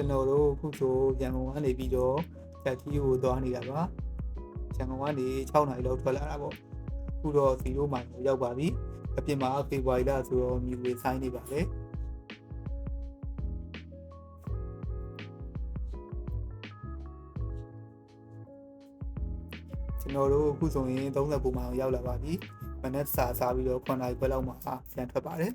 ကျွန်တော်တို့အခုဆိုရန်ကုန်ကနေပြီးတော့ချက်ကြီးကိုသွားနေတာပါရန်ကုန်ကနေ6နာရီလောက်ထွက်လာတာပေါ့အခုတော့0မိုင်ကိုရောက်ပါပြီအပြင်မှာဖေဖော်ဝါရီလဆိုတော့မြူတွေဆိုင်းနေပါလေကျွန်တော်တို့အခုဆိုရင်39မိုင်ကိုရောက်လာပါပြီမနက်စာစားပြီးတော့9နာရီခွဲလောက်မှာပြန်ထွက်ပါတယ်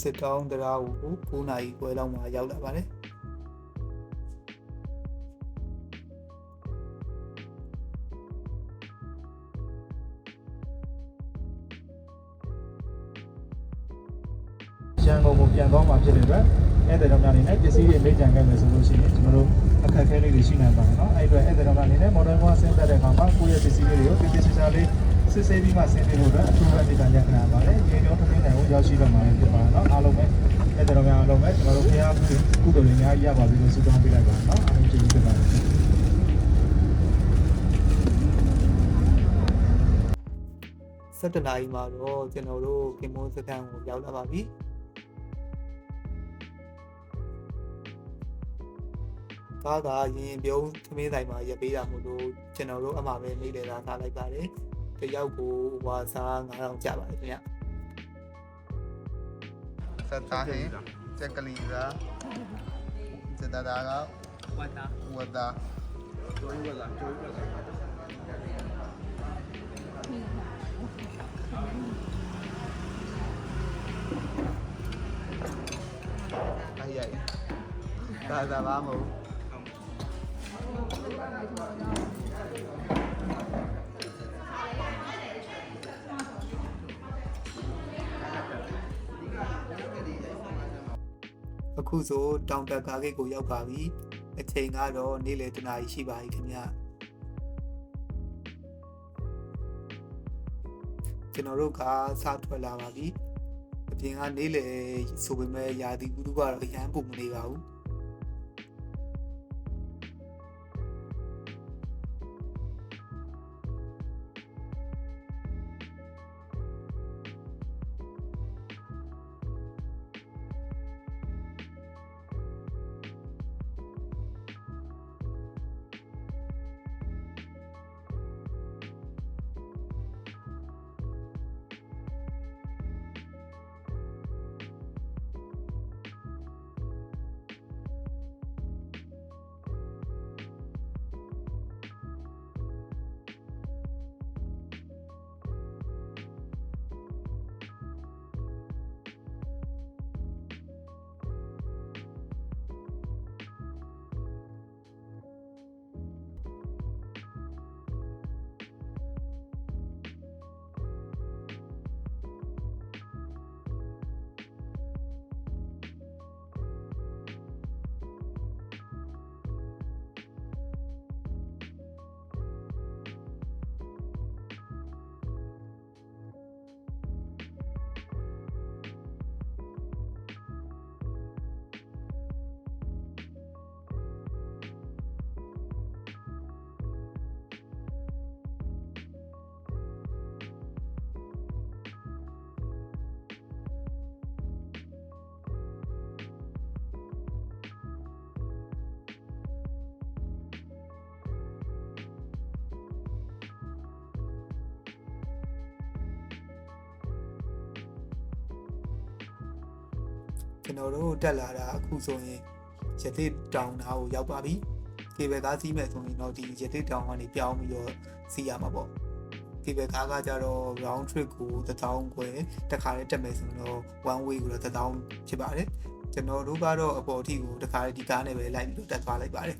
စစ်တောင်းတရားကို9နာရီခွဲလောက်မှာရောက်လာပါတယ်။ ရန်ကုန်ကိုပြန်သွားမှာဖြစ်တဲ့အတွက်အဲ့တဲ့တော့များအနေနဲ့ပစ္စည်းတွေမိတ်ကြံခဲ့မယ်ဆိုလို့ရှိရင်ကျွန်တော်တို့အခက်အခဲလေးတွေရှိနိုင်ပါတယ်เนาะအဲ့အတွက်အဲ့တဲ့တော့များအနေနဲ့ modern one ဆင်းသက်တဲ့အခါမှာကိုယ့်ရဲ့ပစ္စည်းလေးတွေကိုတိတိကျကျလေး စစ်ဆေးပြီးမှဆင်းပေးဖို့အတွက်အထူးပဲဒီကညက်ခံရပါတယ်ရေကျော်တစ်သိန်းတိုင်ကိုရောက်ရှိတော့မှာဖြစ်ပါတော့အားလုံးပဲအဲ့တော်များအားလုံးပဲကျွန်တော်တို့ဖျားကုသိုလ်တွေများရပါပြီလို့ဆုတောင်းပေးလိုက်ပါနော်အားလုံးကျေးဇူးတင်ပါတယ်17နာရီမှာတော့ကျွန်တော်တို့ကင်မိုးစခန်းကိုရောက်လာပါပြီ။ကားကရင်ပြုံးသမင်းဆိုင်မှာရပ်ပေးတာမို့လို့ကျွန်တော်တို့အမှပဲမိလေတာထားလိုက်ပါတယ်။ တယောက်ကိုဝါစား9000ကျပါတယ်ခင်ဗျစတာဟင်းချက်ကလီကစတာဒါကဝတ်တာဝတ်တာကျိုးဝတ်တာကျိုးဝတ်တာ ai vậy ta ta ba mụ အခုဆိုတောင်တက်ကားဂိတ်ကိုရောက်ပါပြီအချိန်ကတော့နေ့လယ်တနာရီရှိပါပြီခင်ဗျကျွန်တော်တို့ကစားထွက်လာပါပြီအပြင်ကနေ့လယ်ဆိုပေမဲ့ရာသီဥတုကတော့အရန်ပုံမနေပါဘူး ကျွန်တော်တို့တက်လာတာအခုဆိုရင်ရတိတောင်သားကိုရောက်ပါပြီကေဘယ်ကားစီးမယ်ဆိုရင်တော့ဒီရတိတောင်ကနေပြောင်းပြီးတော့စီးရမှာပေါ့ကေဘယ်ကားကကြတော့ round trip ကို1000ခွဲတစ်ခါလေးတက်မယ်ဆိုရင်တော့ one way ကိုတော့1000ဖြစ်ပါတယ်ကျွန်တော်တို့ကတော့အပေါ်အထိကိုတခါဒီကားနဲ့ပဲလိုက်ပြီးတော့တက်သွားလိုက်ပါတယ်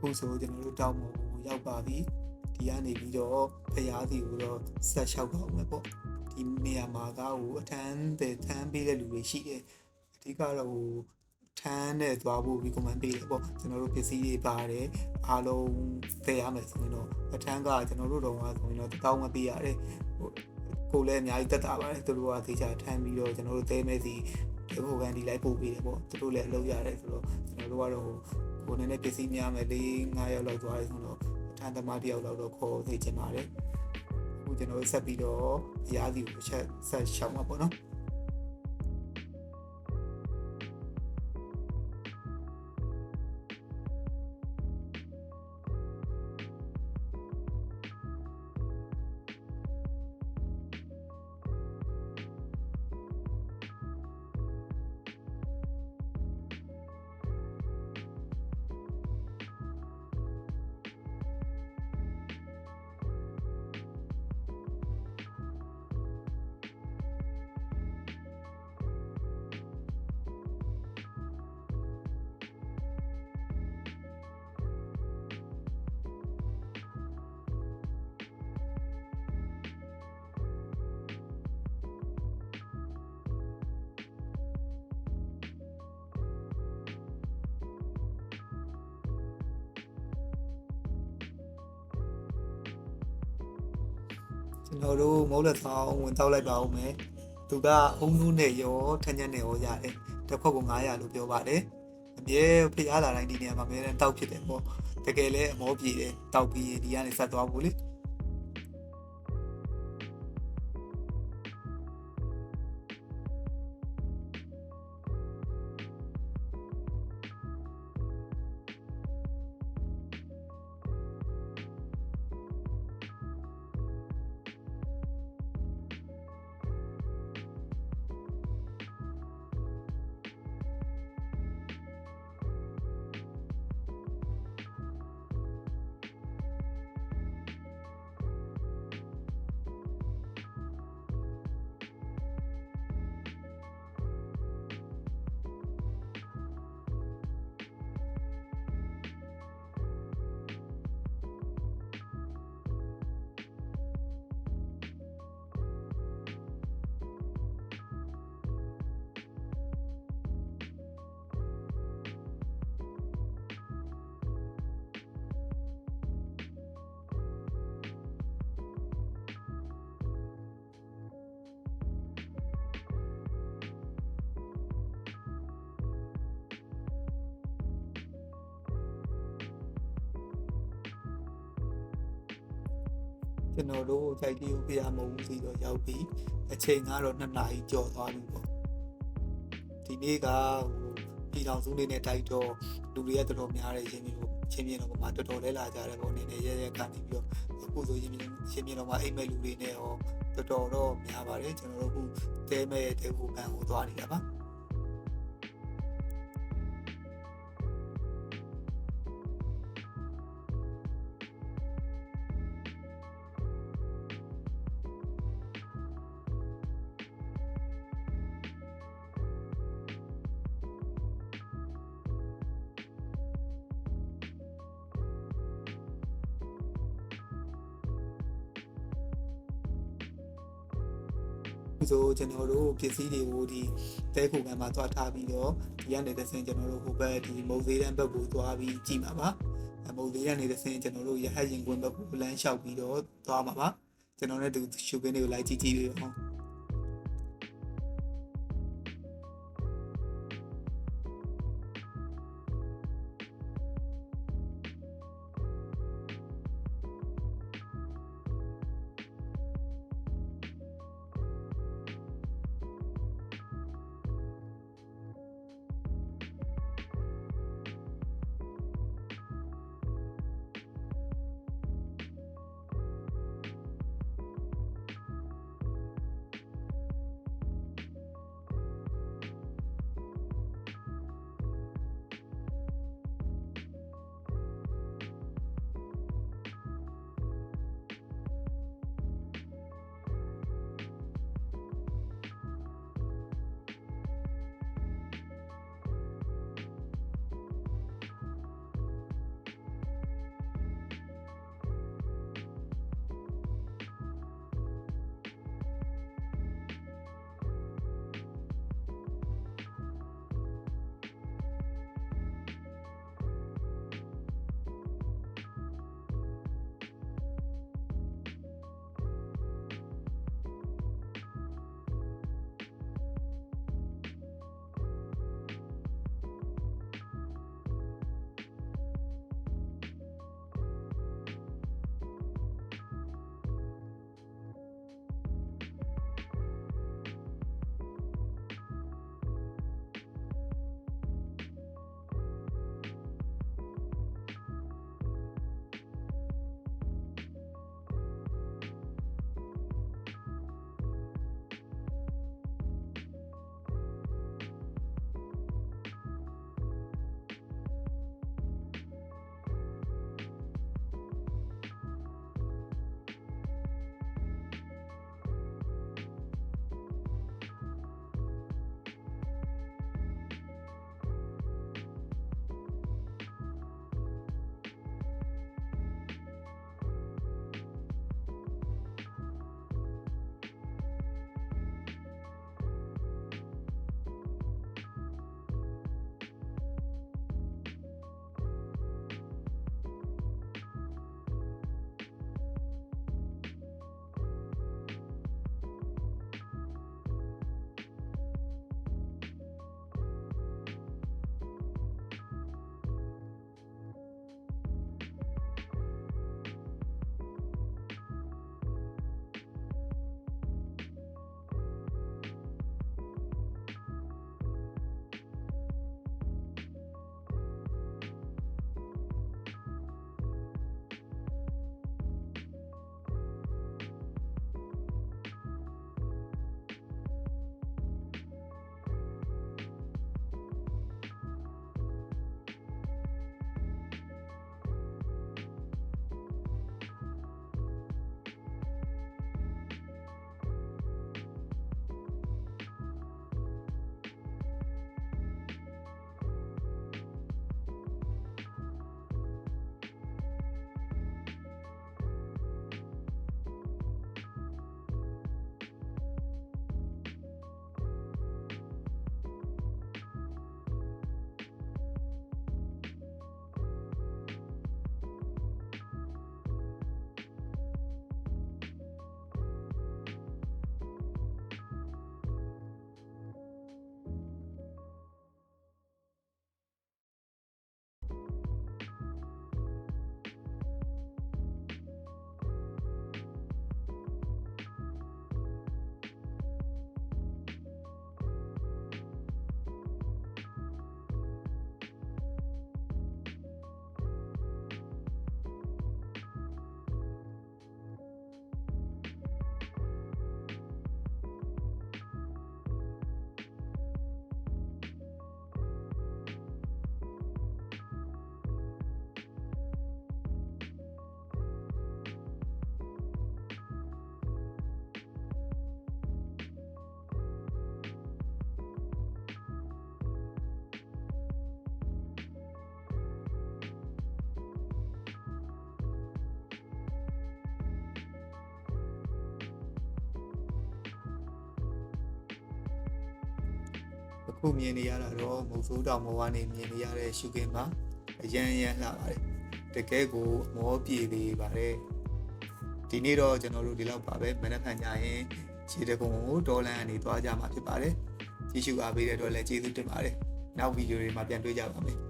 ခုဆိုကျွန်တော်တို့တောင်းပေါ်ကိုရောက်ပါပြီဒီကနေပြီးတော့ဖျားစီကိုတော့ဆက်လျှောက်ပါဦးမယ်ပေါ့ဒီနေရာမှာကဟိုအထမ်းတဲ့ထမ်းပေးတဲ့လူတွေရှိတယ်အဓိကတော့ဟိုထမ်းနဲ့သွားဖို့ recommend ပေးတယ်ပေါ့ကျွန်တော်တို့ပစ္စည်းတွေပါတယ်အားလုံးသယ်ရမယ်ဆိုရင်တော့အထမ်းကကျွန်တော်တို့တော့ကဆိုရင်တော့တောင်းမပေးရတယ်ဟိုကိုလည်းအများကြီးတက်တာပါတယ်သူတို့ကသေချာထမ်းပြီးတော့ကျွန်တော်တို့သဲမဲ့စီ ဒီဟိုကန်ဒီလိုက်ပို့ပေးတယ်ပေါ့သူတို့လည်းအလုပ်ရတယ်ဆိုတော့ကျွန်တော်တို့ကတော့ဟိုကိုယ်နဲ့ပစ္စည်းများမယ်လေး9ရောက်လောက်သွားတယ်ဆိုတော့အထမ်းသမားတစ်ယောက်လောက်တော့ခေါ်သိချင်ပါတယ်အခုကျွန်တော်တို့ဆက်ပြီးတော့အရာစီကိုတစ်ချက်ဆက်ရှောက်မှာပေါ့နော် ကျွန်တော်တို့မဟုတ်လက်ဆောင်ဝင်တောက်လိုက်ပါဦးမယ်သူကအုံနုနဲ့ရောထန်းညက်နဲ့ရောရတယ်တစ်ခွက်က900လို့ပြောပါတယ်အမြဲဖိအားလာတိုင်းဒီနေရာမှာအမြဲတမ်းတောက်ဖြစ်တယ်ပေါ့တကယ်လဲအမောပြေတယ်တောက်ပြီးရင်ဒီကနေဆက်သွားဖို့လေ ကျွန်တော်တို့ခြိုက်တီးကိုပြရမဟုတ်ဘူးစီတော့ရောက်ပြီအချိန်ကတော့2နာရီကျော်သွားပြီပေါ့ဒီနေ့ကဟိုပြည်တော်စုလေးနဲ့တိုက်တော့လူတွေကတော်တော်များတယ်ရင်းမြစ်ကိုချင်းမြင်တော့မှတော်တော်လဲလာကြတယ်ပေါ့အနေနဲ့ရဲရဲကနေပြီးတော့အခုဆိုရင်းမြစ်ချင်းမြင်တော့မှအိမ်မဲ့လူတွေနဲ့ရောတော်တော်တော့များပါတယ်ကျွန်တော်တို့အခုတဲမဲ့တဲဟိုကန်ကိုသွားနေတာပါ ဆိုကျွန်တော်တို့ပစ္စည်းတွေကိုဒီတဲခုခံမှာသွားထားပြီးတော့ဒီကနေတစ်ဆင့်ကျွန်တော်တို့ဟိုဘက်ဒီမုံသေးတန်းဘက်ကိုသွားပြီးကြည့်မှာပါအမုံသေးကနေတစ်ဆင့်ကျွန်တော်တို့ရဟတ်ရင်ကွင်းဘက်ကိုလမ်းလျှောက်ပြီးတော့သွားမှာပါကျွန်တော်နဲ့တူရှုပ်ကင်းတွေကိုလိုက်ကြည့်ကြည့်ပြီးအော ခုမြင်နေရတာတော့မုတ်ဆိုးတောင်ပေါ်ကနေမြင်နေရတဲ့ရှုခင်းမှာအရန်ရန်လှပါတယ်တကယ်ကိုအမောပြေသေးပါတယ်ဒီနေ့တော့ကျွန်တော်တို့ဒီလောက်ပါပဲမနက်ဖြန်ညရင်ခြေတကုံကိုဒေါ်လန်အနေသွားကြမှာဖြစ်ပါတယ်ကြည့်ရှုအားပေးတဲ့အတွက်လည်းကျေးဇူးတင်ပါတယ်နောက်ဗီဒီယိုတွေမှာပြန်တွေ့ကြပါမယ်